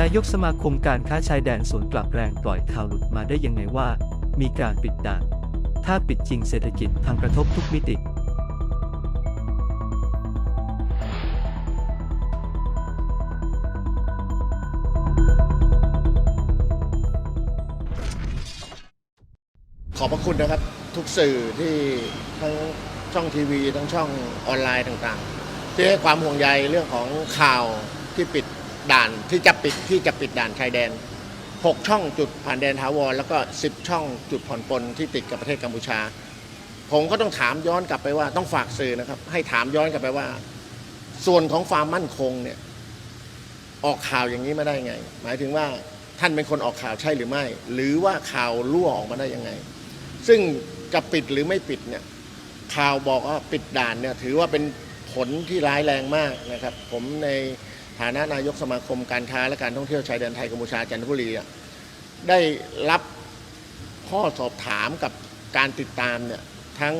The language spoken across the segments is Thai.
นายกสมาคมการค้าชายแดนสวนกลับแรงปล่อยข่าวหลุดมาได้ยังไงว่า มีการปิดด่าน ถ้าปิดจริงเศรษฐกิจพังกระทบทุกมิติ ขอบพระคุณนะครับ ทุกสื่อที่ทั้งช่องทีวี ทั้งช่องออนไลน์ต่างๆ ที่ให้ความห่วงใยเรื่องของข่าวที่ปิด ด่านที่จะปิดที่จะปิดด่านชายแดน 6 ช่องจุดผ่านแดนถาวร แล้วก็ 10 ช่องจุดผ่อนปลนที่ติดกับประเทศกัมพูชา ผมก็ต้องถามย้อนกลับไปว่าต้องฝากสื่อนะครับ ให้ถามย้อนกลับไปว่า ส่วนของความมั่นคงเนี่ยออกข่าวอย่างนี้มาได้ไง หมายถึงว่าท่านเป็นคนออกข่าวใช่หรือไม่ หรือว่าข่าวรั่วออกมาได้ยังไง ซึ่งจะปิดหรือไม่ปิดเนี่ยข่าวบอกว่าปิดด่านเนี่ยถือว่าเป็นผลที่ร้ายแรงมากนะครับ ผมใน ฐานะนายกสมาคมการค้าและการท่องเที่ยวชายแดนไทยกัมพูชาจันทบุรี ได้รับข้อสอบถามกับการติดตามเนี่ยทั้ง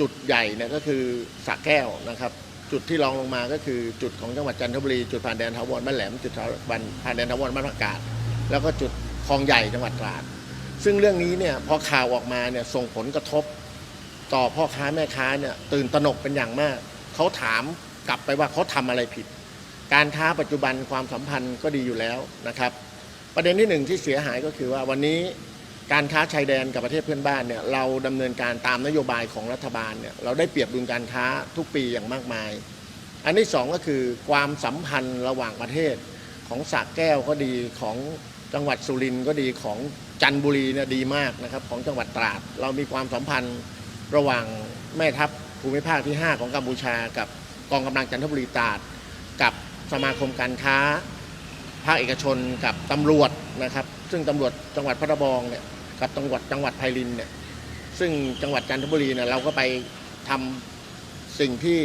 จุดใหญ่เนี่ยก็คือสระแก้วนะครับ จุดที่รองลงมาก็คือจุดของจังหวัดจันทบุรี จุดผ่านแดนทาวรบ้านแหลมจุดผ่านแดนทาวรบ้านผักกาดแล้วก็จุดคลองใหญ่จังหวัดตราด ซึ่งเรื่องนี้เนี่ยพอข่าวออกมาเนี่ยส่งผลกระทบต่อพ่อค้าแม่ค้าเนี่ยตื่นตระหนกเป็นอย่างมาก เขาถามกลับไปว่าเขาทำอะไรผิด การค้าปัจจุบันความสัมพันธ์ก็ดีอยู่แล้วนะครับ ประเด็นที่หนึ่งที่เสียหายก็คือว่าวันนี้การค้าชายแดนกับประเทศเพื่อนบ้านเนี่ยเราดำเนินการตามนโยบายของรัฐบาลเนี่ยเราได้เปรียบดุลการค้าทุกปีอย่างมากมาย อันที่สองก็คือความสัมพันธ์ระหว่างประเทศของสระแก้วก็ดีของจังหวัดสุรินทร์ก็ดีของจันทบุรีเนี่ยดีมากนะครับของจังหวัดตราด เรามีความสัมพันธ์ระหว่างแม่ทัพภูมิภาคที่ 5 ของกัมพูชา กับกองกำลังจันทบุรีตราดกับ สมาคมการค้า ภาคเอกชนกับตำรวจนะครับ ซึ่งตำรวจจังหวัดพัทบองเนี่ยกับจังหวัดจังหวัดไพรินเนี่ยซึ่งจังหวัดจันทบุรีเนี่ยเราก็ไปทำสิ่งที่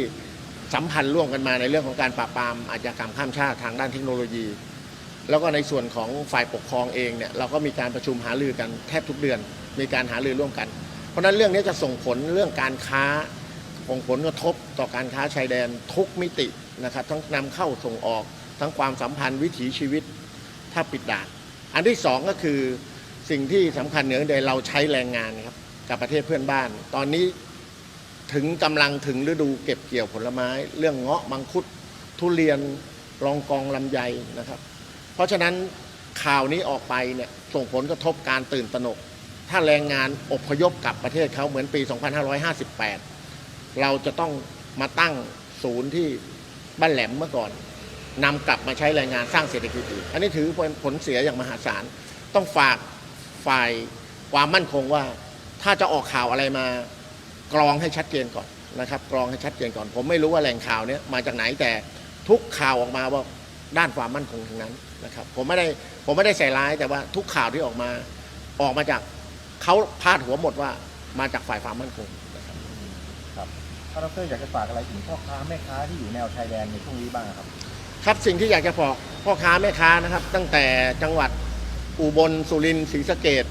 สัมพันธ์ร่วมกันมาในเรื่องของการปราบปรามอาชญากรรมข้ามชาติทางด้านเทคโนโลยี แล้วก็ในส่วนของฝ่ายปกครองเองเนี่ยเราก็มีการประชุมหารือกันแทบทุกเดือน มีการหารือร่วมกัน เพราะฉะนั้นเรื่องนี้จะส่งผลเรื่องการค้าส่งผลกระทบต่อการค้าชายแดนทุกมิติ นะครับทั้งนำเข้าส่งออก ทั้งความสัมพันธ์วิถีชีวิตถ้าปิดด่าน อันที่สองก็คือสิ่งที่สำคัญเหนือใดเราใช้แรงงานครับกับประเทศเพื่อนบ้าน ตอนนี้ถึงกำลังถึงฤดูเก็บเกี่ยวผลไม้ เรื่องเงาะมังคุดทุเรียนรองกองลำไยนะครับ เพราะฉะนั้นข่าวนี้ออกไปเนี่ยส่งผลกระทบการตื่นตระหนก ถ้าแรงงานอพยพกลับประเทศเขาเหมือนปี 2558 เราจะต้องมาตั้งศูนย์ที่ บ้านแหลมเมื่อก่อนนำกลับมาใช้แรงงานสร้างเศรษฐกิจอีก อันนี้ถือเป็นผลเสียอย่างมหาศาล ต้องฝากฝ่ายความมั่นคงว่า ถ้าจะออกข่าวอะไรมากรองให้ชัดเจนก่อนนะครับ กรองให้ชัดเจนก่อน ผมไม่รู้ว่าแหล่งข่าวเนี้ยมาจากไหนแต่ทุกข่าวออกมาว่าด้านความมั่นคงทั้งนั้นนะครับ ผมไม่ได้ผมไม่ได้ใส่ร้ายแต่ว่าทุกข่าวที่ออกมาออกมาจากเขาพาดหัวหมดว่ามาจากฝ่ายความมั่นคงนะครับครับ ดรอยากจะฝากอะไรถึงพ่อค้าแม่ค้าที่อยู่แนวชายแดนในช่วงนี้บ้างครับ ครับสิ่งที่อยากจะบอกพ่อค้าแม่ค้านะครับ ตั้งแต่จังหวัดอุบลสุรินทร์ศรีสะเกด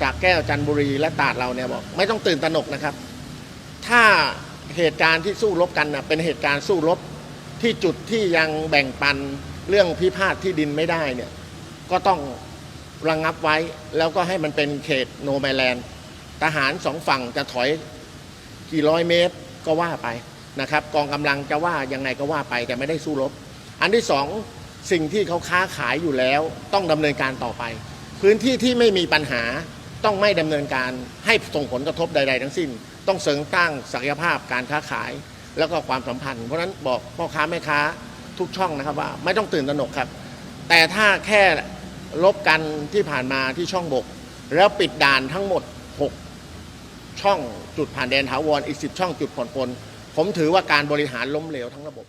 สระแก้วจันทบุรีและตราดเราเนี่ยบอกไม่ต้องตื่นตระหนกนะครับ ถ้าเหตุการณ์ที่สู้รบกันนะเป็นเหตุการณ์สู้รบที่จุดที่ยังแบ่งปันเรื่องพิพาทที่ดินไม่ได้เนี่ยก็ต้องระงงับไว้แล้วก็ให้มันเป็นเขตโนแมแลนด์ทหารสองฝั่งจะถอยกี่ร้อยเมตร ก็ว่าไปนะครับ กองกำลังจะว่ายังไงก็ว่าไปแต่ไม่ได้สู้รบ อันที่สองสิ่งที่เขาค้าขายอยู่แล้วต้องดำเนินการต่อไป พื้นที่ที่ไม่มีปัญหาต้องไม่ดำเนินการให้ส่งผลกระทบใด ๆ ทั้งสิ้น ต้องเสริมตั้งศักยภาพการค้าขายแล้วก็ความสัมพันธ์ เพราะฉะนั้นบอกพ่อค้าแม่ค้าทุกช่องนะครับว่าไม่ต้องตื่นตระหนกครับ แต่ถ้าแค่ลบกันที่ผ่านมาที่ช่องบก แล้วปิดด่านทั้งหมด 6 ช่องจุดผ่านแดนถาวรอีก 10 ช่องจุดผ่อนปลนผมถือว่าการบริหารล้มเหลวทั้งระบบ